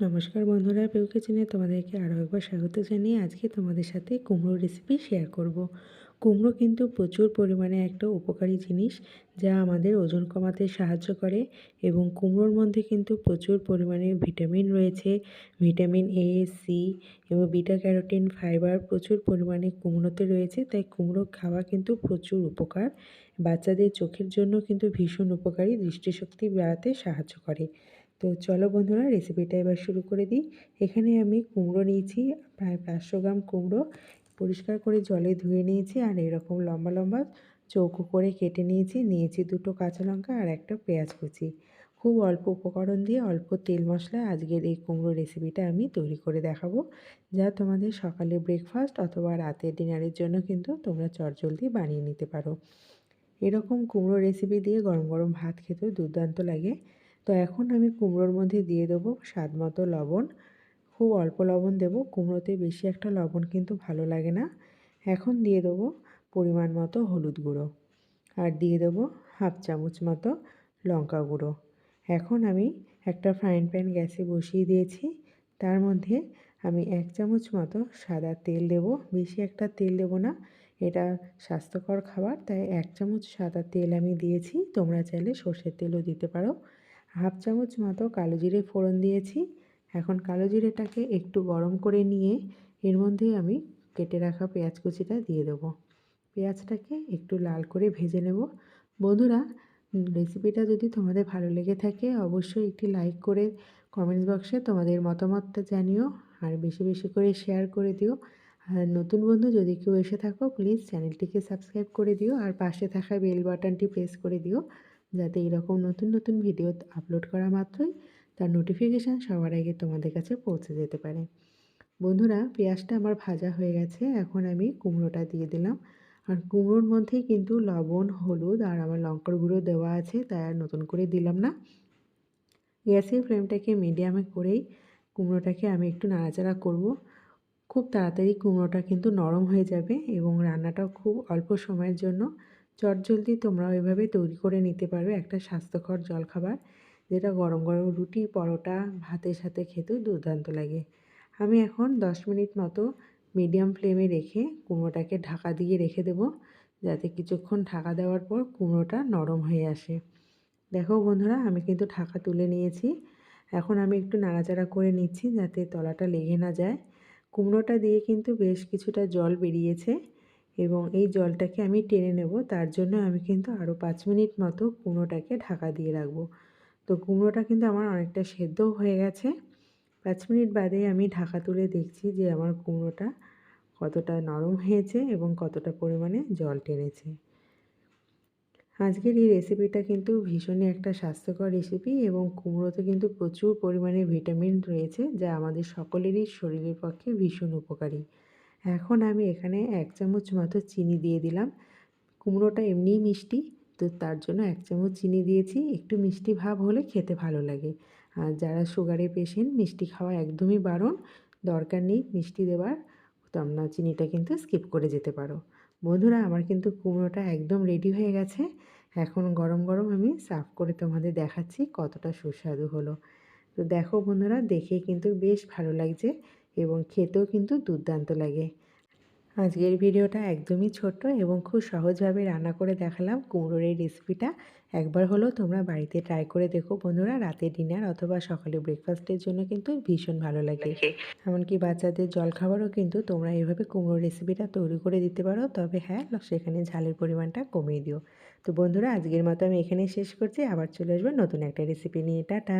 নমস্কার বন্ধুরা পেউ কিচেনে তোমাদেরকে আরও একবার স্বাগত জানিয়ে আজকে তোমাদের সাথে কুমড়ো রেসিপি শেয়ার করব। কুমড়ো কিন্তু প্রচুর পরিমাণে একটা উপকারী জিনিস যা আমাদের ওজন কমাতে সাহায্য করে এবং কুমড়োর মধ্যে কিন্তু প্রচুর পরিমাণে ভিটামিন রয়েছে, ভিটামিন এ সি এবং বিটা ক্যারোটিন, ফাইবার প্রচুর পরিমাণে কুমড়োতে রয়েছে। তাই কুমড়ো খাওয়া কিন্তু প্রচুর উপকার। বাচ্চাদের চোখের জন্য কিন্তু ভীষণ উপকারী, দৃষ্টিশক্তি বাড়াতে সাহায্য করে। তো চলো বন্ধুরা রেসিপিটা এবার শুরু করে দিই। এখানে আমি কুমড়ো নিয়েছি, প্রায় পাঁচশো গ্রাম কুমড়ো। পরিষ্কার করে জলে ধুয়ে নিয়েছি আর এরকম লম্বা লম্বা চৌকো করে কেটে নিয়েছি। নিয়েছি দুটো কাঁচা লঙ্কা আর একটা পেঁয়াজ কুচি। খুব অল্প উপকরণ দিয়ে অল্প তেল মশলা আজকের এই কুমড়ো রেসিপিটা আমি তৈরি করে দেখাবো। যা তোমাদের সকালে ব্রেকফাস্ট অথবা রাতের ডিনারের জন্য কিন্তু তোমরা চটজলদি বানিয়ে নিতে পারো। এরকম কুমড়ো রেসিপি দিয়ে গরম গরম ভাত খেতেও দুর্দান্ত লাগে। তো এখন আমি কুমড়োর মধ্যে দিয়ে দেবো স্বাদ মতো লবণ। খুব অল্প লবণ দেবো, কুমড়োতে বেশি একটা লবণ কিন্তু ভালো লাগে না। এখন দিয়ে দেবো পরিমাণ মতো হলুদ গুঁড়ো আর দিয়ে দেবো হাফ চামচ মতো লঙ্কা গুঁড়ো। এখন আমি একটা ফ্রাইং প্যান গ্যাসে বসিয়ে দিয়েছি, তার মধ্যে আমি এক চামচ মতো সাদা তেল দেব। বেশি একটা তেল দেব না, এটা স্বাস্থ্যকর খাবার, তাই এক চামচ সাদা তেল আমি দিয়েছি। তোমরা চাইলে সর্ষের তেলও দিতে পারো। হাফ চামচ মতো কালো জিরে ফোড়ন দিয়েছি। এখন কালো জিরেটাকে একটু গরম করে নিয়ে এর মধ্যে আমি কেটে রাখা পেঁয়াজ কুচিটা দিয়ে দেবো। পেঁয়াজটাকে একটু লাল করে ভেজে নেব। বন্ধুরা, রেসিপিটা যদি তোমাদের ভালো লেগে থাকে, অবশ্যই একটি লাইক করে কমেন্টস বক্সে তোমাদের মতামতটা জানিও আর বেশি বেশি করে শেয়ার করে দিও। আর নতুন বন্ধু যদি কেউ এসে থাকো, প্লিজ চ্যানেলটিকে সাবস্ক্রাইব করে দিও আর পাশে থাকা বেল বাটনটি প্রেস করে দিও। যাতে এরকম নতুন নতুন ভিডিও আপলোড করা মাত্রই তার নোটিফিকেশান সবার আগে তোমাদের কাছে পৌঁছে যেতে পারে। বন্ধুরা, পেঁয়াজটা আমার ভাজা হয়ে গেছে, এখন আমি কুমড়োটা দিয়ে দিলাম। আর কুমড়োর মধ্যেই কিন্তু লবণ, হলুদ আর আমার লঙ্কার গুঁড়ো দেওয়া আছে, তাই আর নতুন করে দিলাম না। গ্যাসের ফ্লেমটাকে মিডিয়ামে করেই কুমড়োটাকে আমি একটু নাড়াচাড়া করব। খুব তাড়াতাড়ি কুমড়োটা কিন্তু নরম হয়ে যাবে এবং রান্নাটাও খুব অল্প সময়ের জন্য চটজলদি তোমরা ওইভাবে তৈরি করে নিতে পারবে একটা স্বাস্থ্যকর জলখাবার, যেটা গরম গরম রুটি, পরোটা, ভাতের সাথে খেতেও দুর্দান্ত লাগে। আমি এখন দশ মিনিট মতো মিডিয়াম ফ্লেমে রেখে কুমড়োটাকে ঢাকা দিয়ে রেখে দেব, যাতে কিছুক্ষণ ঢাকা দেওয়ার পর কুমড়োটা নরম হয়ে আসে। দেখো বন্ধুরা, আমি কিন্তু ঢাকা তুলে নিয়েছি। এখন আমি একটু নাড়াচাড়া করে নিচ্ছি যাতে তলাটা লেগে না যায়। কুমড়োটা দিয়ে কিন্তু বেশ কিছুটা জল বেরিয়েছে। এবং এই জলটাকে আমি টেনে নেব। তার জন্য আমি কিন্তু আরও পাঁচ মিনিট মতো কুমড়োটাকে ঢাকা দিয়ে রাখব। তো কুমড়োটা কিন্তু আমার অনেকটা সেদ্ধও হয়ে গেছে। পাঁচ মিনিট বাদে আমি ঢাকা তুলে দেখছি যে আমার কুমড়োটা কতটা নরম হয়েছে এবং কতটা পরিমাণে জল টেনেছে। আজকের এই রেসিপিটা কিন্তু ভীষণই একটা স্বাস্থ্যকর রেসিপি এবং কুমড়োতে কিন্তু প্রচুর পরিমাণে ভিটামিন রয়েছে যা আমাদের সকলেরই শরীরের পক্ষে ভীষণ উপকারী। এখন আমি এখানে এক চামচ মতো চিনি দিয়ে দিলাম। কুমড়োটা এমনিই মিষ্টি, তো তার জন্য এক চামচ চিনি দিয়েছি। একটু মিষ্টি ভাব হলে খেতে ভালো লাগে। আর যারা সুগারের পেশেন্ট মিষ্টি খাওয়া একদমই বারণ, দরকার নেই মিষ্টি দেওয়ার তোমরা চিনিটা কিন্তু স্কিপ করে যেতে পারো। বন্ধুরা, আমার কিন্তু কুমড়োটা একদম রেডি হয়ে গেছে। এখন গরম গরম আমি সার্ভ করে তোমাদের দেখাচ্ছি কতটা সুস্বাদু হলো। তো দেখো বন্ধুরা, দেখে কিন্তু বেশ ভালো লাগছে। এবং খেতেও কিন্তু দুর্দান্ত লাগে। আজকের ভিডিওটা একদমই ছোট্ট এবং খুব সহজভাবে রান্না করে দেখালাম কুমড়োর এই রেসিপিটা একবার হলেও তোমরা বাড়িতে ট্রাই করে দেখো বন্ধুরা রাতে ডিনার অথবা সকালে ব্রেকফাস্টের জন্য কিন্তু ভীষণ ভালো লাগে। এমনকি বাচ্চাদের জলখাবারও কিন্তু তোমরা এইভাবে কুমড়োর রেসিপিটা তৈরি করে দিতে পারো। তবে হ্যাঁ সেখানে ঝালের পরিমাণটা কমিয়ে দিও। তো বন্ধুরা আজকের মতো আমি এখানেই শেষ করছি। আবার চলে আসব নতুন একটা রেসিপি নিয়ে। টাটা!